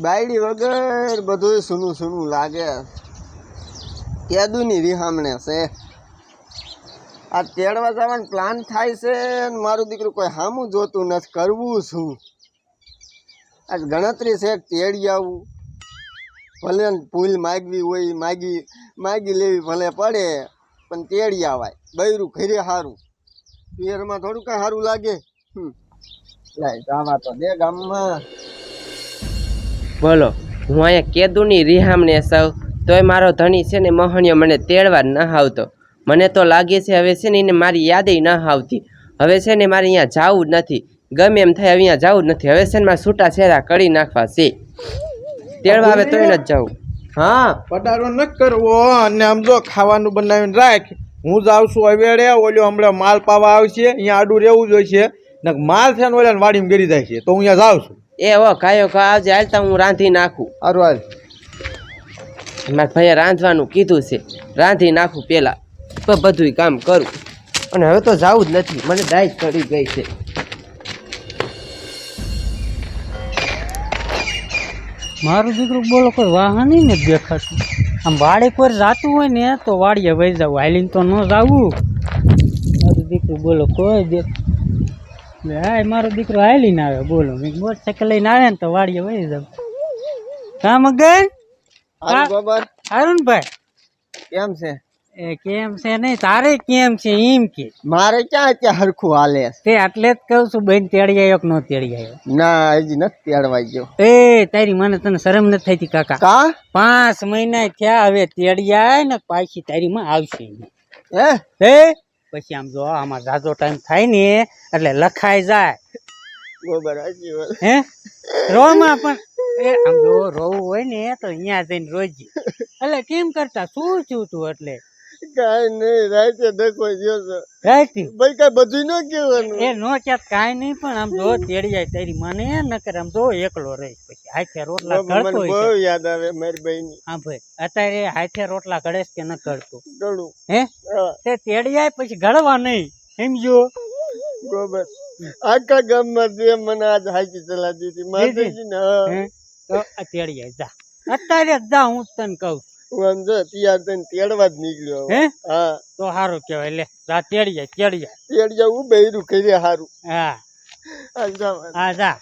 બાયડી વગર બધું સૂનું સૂનું લાગે. કેદુની વિહામણે છે. આ તેડવા જવાનો પ્લાન થાય છે મારું દીકરું કોઈ સામું જોતું નથી, કરવું શું આજ ગણતરી છે તેડી આવું. ભલે ભૂલ માગવી હોય, માગી માગી લેવી ભલે પડે, પણ તેડી આવાય. બૈરું ઘરે સારું પિયરમાં થોડું કાંઈ સારું લાગે. લાય તો દે ગામમાં. બોલો હું અહીંયા કેદુની રિહામણે સૌ તોય મારો ધણી છે ને મોહણીયો મને તેડવા ન આવતો. મને તો લાગે છે હવે છે ને એને મારી યાદે ન આવતી. હવે છે ને મારે અહીંયા જવું જ નથી. ગમે એમ થાય અહીંયા જવું જ નથી. હવે છે ને મારે છૂટા છેરા કરી નાખવા છે. તેડવા આવે તોય જ જવું હા પટારો ન કરવો. અને આમ જો ખાવાનું બનાવીને રાખ. હું જાઉં છું અવેડે ઓલ્યો હમણાં માલ પાવા આવશે અહીંયા આડું રહેવું જોઈશે ને માલ છે ને ઓલા વાડીમાં ગરી જાય છે તો હું અહીંયા જાઉં છું. એ હો કાયો કા આવજે હાલતા હું રાંધી નાખું. સારું હાલ. મારા ભાઈએ રાંધવાનું કીધું છે રાંધી નાખું પહેલાં તો બધુંય કામ કરું. અને હવે તો જવું જ નથી મને દાય ચડી ગઈ છે. મારું દીકરું બોલો કોઈ વાહન ને દેખાતું. આમ વાડે કોઈ જાતું હોય ને તો વાડીએ વહી જવું. હાલીને તો ન જાવું. મારું દીકરું બોલો કોઈ દેખ હા મારો દીકરો હાલીને આવે બોલો. મેં મોટરસાઇકલ લઈને આવે ને તો વાડીએ વહી જાવ કામ અગર હારું બાબર અરુણભાઈ કેમ છે? કેમ છે નહીં? તારે કેમ છે? એમ કે. મારે ક્યાં અત્યારે હરખું હાલે? તે એટલે જ કહું છું બેન તેડી આવ્યો કે ન તેડી આવ્યો ના હજી નથી તેડવા ગયો. એ તારી મને તને શરમ નથી થતી કાકા. કા? પાંચ મહિના થયા હવે તેડી આવે ને પાછી તારી માં આવશે. હે? હે? પછી આમ જો આમાં જાજો ટાઈમ થાય ને એટલે લખાઈ જાય. બરોબર હે? રોમાં પણ. એ આમ જો રોવું હોય ને તો અહીંયા જઈને રોજી. એટલે કેમ કરતા? શું છું તું એટલે? કાંઈ નહીં રાતે ડખો ગયો છે. રાઈતી ભાઈ કાંઈ બધું ન કહેવાનું. એ નો ક્યાંક કાંઈ નહીં પણ આમ જો તેડી જાય તારી મને નકર આમ જો એકલો રહી પછી. હાથે રોટલા બાબા, કરતો મને હોય બહુ યાદ આવે મારી બહેની હા ભાઈ અત્યારે હાથે રોટલા ઘડે કે ન ઘડતો? હે? તે તેડી જાય પછી ઘડવા નહીં. સમજો બરોબર. આખા ગામમાં જે મને આજ હાકી ચલા દીધી માતાજી ને હા? તો તેડી જાય. જા. અત્યારે જા હું તને કહું. હું આમ જો તૈયાર થઈને તેડવા જ નીકળ્યો હે? હા. તો સારું કહેવાય. લે રા તેડી જાય તેડી જાય તેડ હું બૈરું કરી હારું. હા. આ હા જા.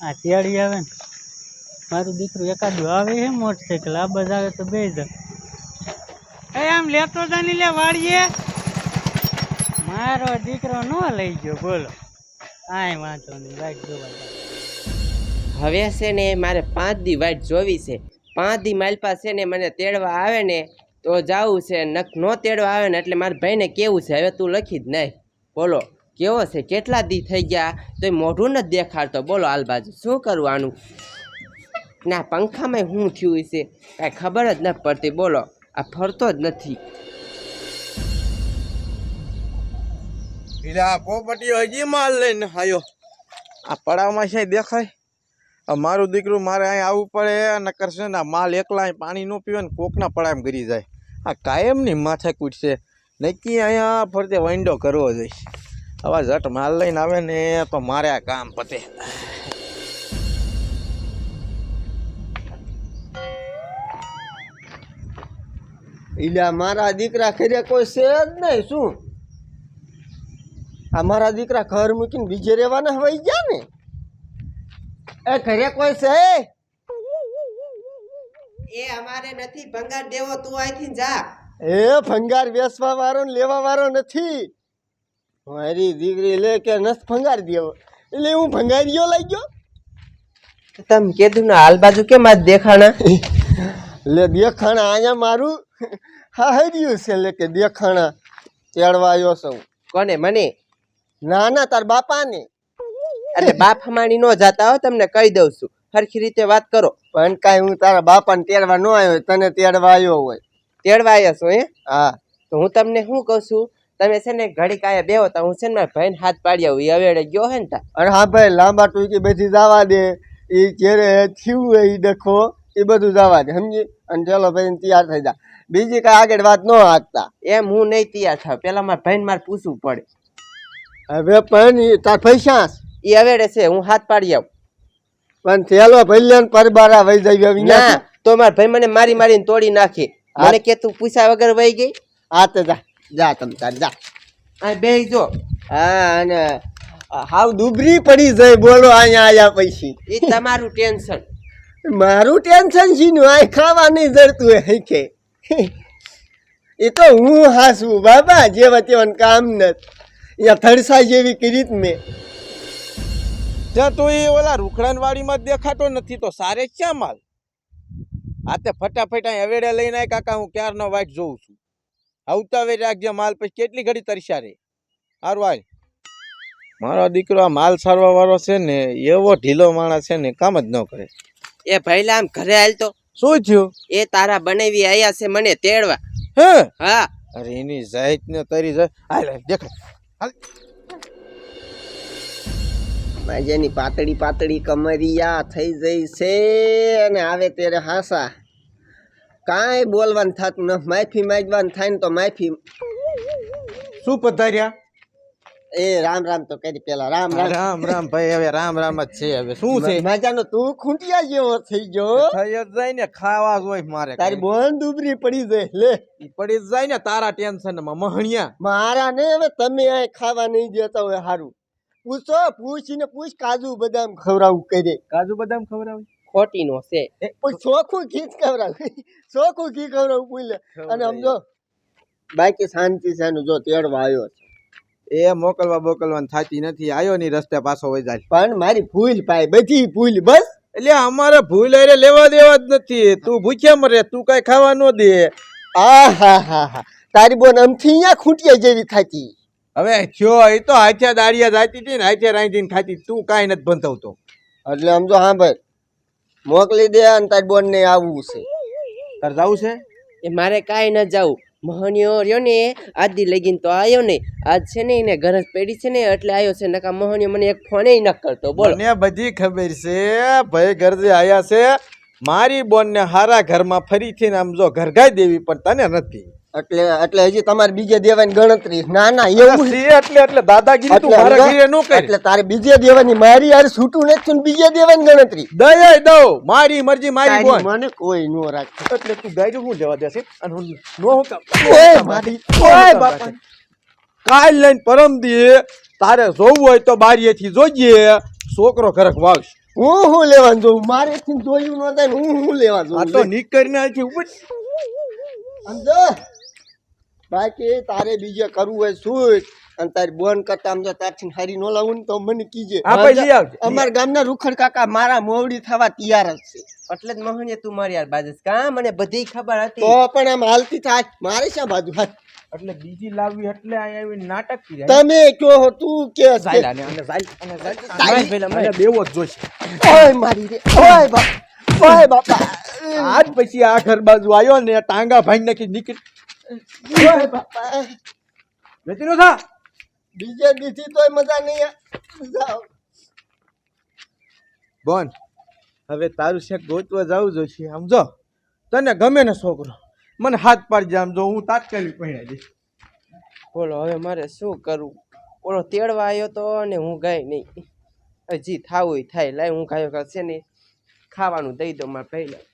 હા તેડી આવે ને. મારું દીકરું એકાદું આવે હે મોટરસાઇકલ આ બધા આવે તો બે જ એ આમ લેતો જાની લે વાળીએ મારો દીકરો ન લઈ ગયો બોલો. કાંઈ વાંધો નહીં રાખ જોવા હવે છે ને મારે પાંચ દી વાટ જોવી છે. પાંચ દી મારી પાસે ને મને તેડવા આવે ને તો જાવું છે. નક નો તેડવા આવે ને એટલે મારા ભાઈને કેવું છે? હવે તું લખી જ નહીં બોલો, કેવો છે? કેટલા દી થઈ ગયા? તો મોઢું નથી દેખાડતો. બોલો હાલ શું કરવું આનું? ના, પંખામાં શું થયું છે કાંઈ ખબર જ નથી પડતી. બોલો, આ ફરતો જ નથી. પોપટીઓ હજી માલ લઈને આવ્યો. આ પડાવમાં છે દેખાય? મારું દીકરું મારે અહીં આવવું પડે નકર છે ને માલ એકલા પાણી ન પીવે ને કોકના પડામ ગરી જાય. આ કાયમની માથે કૂટશે નક્કી અહીંયા ફરતે વાંડો કરવો જોઈએ આવા ઝટ માલ લઈને આવે ને તો મારે આ કામ પતે. એટલે મારા દીકરા ખરે કોઈ છે જ નહીં, શું? આ મારા દીકરા ઘર મૂકીને બીજે રહેવાના હોય ગયા ને? એ ઘરે કોઈ છે? એ અમારે નથી ભંગાર દેવો તું અહીંથી જા. એ ભંગાર વેસવા વાળો ને લેવા વાળો નથી. મારી દીકરી લે કે નસ ભંગાર દેવો? એટલે હું ભંગારીઓ લઈ ગયો? તમે કીધું ને હાલ બાજુ કેમ આજ દેખાણા? લે દેખાણા અહીંયા મારું હા હર્યું છે લે કે દેખાણા તેડવા આવ્યો છું. કોને મને? ના ના તાર બાપાને. એટલે બાપ હમાણી નો જાતા હો તમને કહી દઉં છું. સરખી રીતે વાત કરો. પણ કાંઈ હું તારા બાપાને તેડવા ન આવ્યો હોય, તને તેડવા આવ્યો હોય. તેડવા આવ્યા છો હે હા. તો હું તમને શું કહું છું? તમે છે ને ઘડી કાંઈ બે હોતા હું છે ને મારા ભાઈને હાથ પાડી આવું એ હવેડે ગયો હે ને તા? અને હા ભાઈ લાંબા ટૂંકી બધી જવા દે. એ ક્યારે થયું એ ડખો એ બધું જવા દે સમજી? અને ચાલો ભાઈ તૈયાર થઈ જા. બીજી કાંઈ આગળ વાત ન હાકતા. એમ હું નહીં તૈયાર થાવ. પેલા મારા ભાઈને મારે પૂછવું પડે. હવે પણ તાર પૈસા એ અવેડે છે હું હાથ પાડી આવું. પણ થેલો ભલ્યાન પરબારા વહી જાય ના તો માર ભાઈ મને મારી મારીને તોડી નાખે. હા. મને કે તું પૂછ્યા વગર વહી ગઈ? આ તો જા. જા તમ તાર જા. આ બે જો. હા અને હાવ દુબરી પડી જાય બોલો અહીંયા આયા પૈસી એ તમારું ટેન્શન. મારું ટેન્શન શીનું આ ખાવા જરતું હે કે હૈકે. એ તો હું હાસું બાબા જેવા તેવાનું કામ નથી. અહીંયા થડસા જેવી કરી જ મેં ત્યાં તો એ ઓલા રૂખડાનવાડીમાં જ દેખાતો નથી તો સારે ક્યાં માલ? આ તે ફટાફટ અહીં હવેડે લઈને આય કાકા હું ક્યારનો વાઇટ જોઉં છું. આવતા વેરે રાખજે માલ પછી કેટલી ઘડી તરસ્યા રે? હારું હાલ. મારો દીકરો આ માલ સારવા વાળો છે ને એવો ઢીલો માણસ છે ને કામ જ ન કરે. એ ભઈલા આમ ઘરે હાલ તો. શું થયું? એ તારા બનાવી આયા છે મને તેડવા. હે? હા. અરે એની જાત ને તરી જાય હાલ, દેખાય. હાલ. જેની પાતળી પાતળી કમરિયા થઈ જઈ છે અને આવે ત્યારે હાસા. કાંઈ બોલવાનું થતું ન માફી માંગવાનું થાય ને તો માફી. શું પધાર્યા? એ રામ રામ તો કરી પેલા રામ રામ. રામ રામ ભાઈ હવે રામ રામ જ છે હવે. શું છે? મજાનો તું ખૂંટિયા જેવો થઈ ગયો. થઈ જાય ને ખાવા જ હોય મારે તારી બોન દુબરી પડી જાય લે. પડી જ જાય ને તારા ટેન્શનમાં મહણિયા. મારા ને હવે તમે આ ખાવા નહીં દેતા હોય સારું પૂછો પૂછીને પૂછ કાજુ બદામ ખવડાવું કરે કાજુ બદામ ખવડાવું? ખોટી નો છે પણ ચોખ્ખું ઘી જ ખવડાવું. ચોખ્ખું ઘી ખવડાવું પૂછલે અને સમજો બાકી શાંતિ છે એનું જો તેડવા આવ્યો છે. એ મોકલવા બોકલવાનું થતી નથી આવ્યો ની રસ્તે પાછો વઈ જાય. પણ મારી ભૂલ પાય બધી ભૂલ બસ. એટલે અમારે ભૂલ અરે લેવા દેવા જ નથી. તું ભૂખ્યા મરે તું કઈ ખાવા ન દે. આ હા હા હા. તારી બોન અમથી અહીંયા ખૂંટિયા જેવી થતી. હવે થયો એ તો હાથે દાળિયા જાતી હતી ને હાથે રાંધીને ખાતી. તું કાંઈ નથી બંધાવતો એટલે સમજો હા ભાઈ મોકલી દે અને તારી બોન ને આવવું છે. તાર જાવું છે? એ મારે કાંઈ ન જવું. મોહનિયો રહ્યો ને આજ દી લગીન તો આવ્યો નહીં આજ છે ને એને ગરજ પડી છે ને એટલે આવ્યો છે. નકા મોહનીયો મને એક ફોન ન કરતો. બોલ. મને બધી ખબર છે ભાઈ ગરજે આયા છે મારી બોન ને હારા ઘરમાં ફરીથી ને આમ જો ઘરગાઈ દેવી પણ તને નથી. એટલે એટલે હજી તમારે બીજે દેવાની ગણતરી. ના ના એવું એટલે એટલે દાદાગીરી તું મારા ઘરે નો કર. એટલે તારે બીજે દેવાની મારી યાર છૂટું નથી ને બીજે દેવાની ગણતરી. દયા દઉં. મારી મરજી મારી તારી મને કોઈ નો રાખ. એટલે તું ગાયરું હું લેવા દેશે? અને હું નો ઓય મારી ઓય બાપા. કાલ લઈને પરમ દીએ તારે જોવું હોય તો બારીએથી જોજે. છોકરો ઘરક વાવશ. હું હું લેવાનું જોઉં? મારે થી જોયું ન થાય હું હું લેવા આ તો જોઉં નીકળીને અહીંથી ઉપર સમજો બાકી તારે બીજે કરવું હોય શું અને તારી બોન કરતા સમજો તારથી હારી નો લાવું ને તો મને કીજે. હા, ભાઈ, લઈ આવજે. અમારા ગામના રૂખડ કાકા મારા મોવડી થવા તૈયાર જ છે. એટલે જ મોહનીયો તું મારી યાર બાજુ કા? મને બધી ખબર હતી. તો પણ આમ હાલતી થાય. મારે શા બાજુ? એટલે બીજી લાવવી એટલે અહીંયા આવીને નાટક કરી તમે કયો હો, તું કે પેલા માય. બેવો જ જોઈશે. ઓય મારી રે ઓય બાપ ઓય બાપા. આજ પછી આ ઘર બાજુ આવ્યો ને ટાંગા ભાઈ નાખી નીકળી વેચી નો થા. બીજે દીધી તોય મજા નહીં આવે. જાઓ. બોન હવે તારું શેક ગોતવા જવું જોઈશે સમજો તને ગમે ને છોકરો. મને હાથ પાડી આમ જો હું તાત્કાલિક પહેરાઈ દઈશ. બોલો હવે મારે શું કરવું? ઓલો તેડવા આવ્યો તો ને હું ગઈ નહીં. હજી થાવું થાય. લાય હું ગાયો છે ને ખાવાનું દઈ દો મારા પહેલા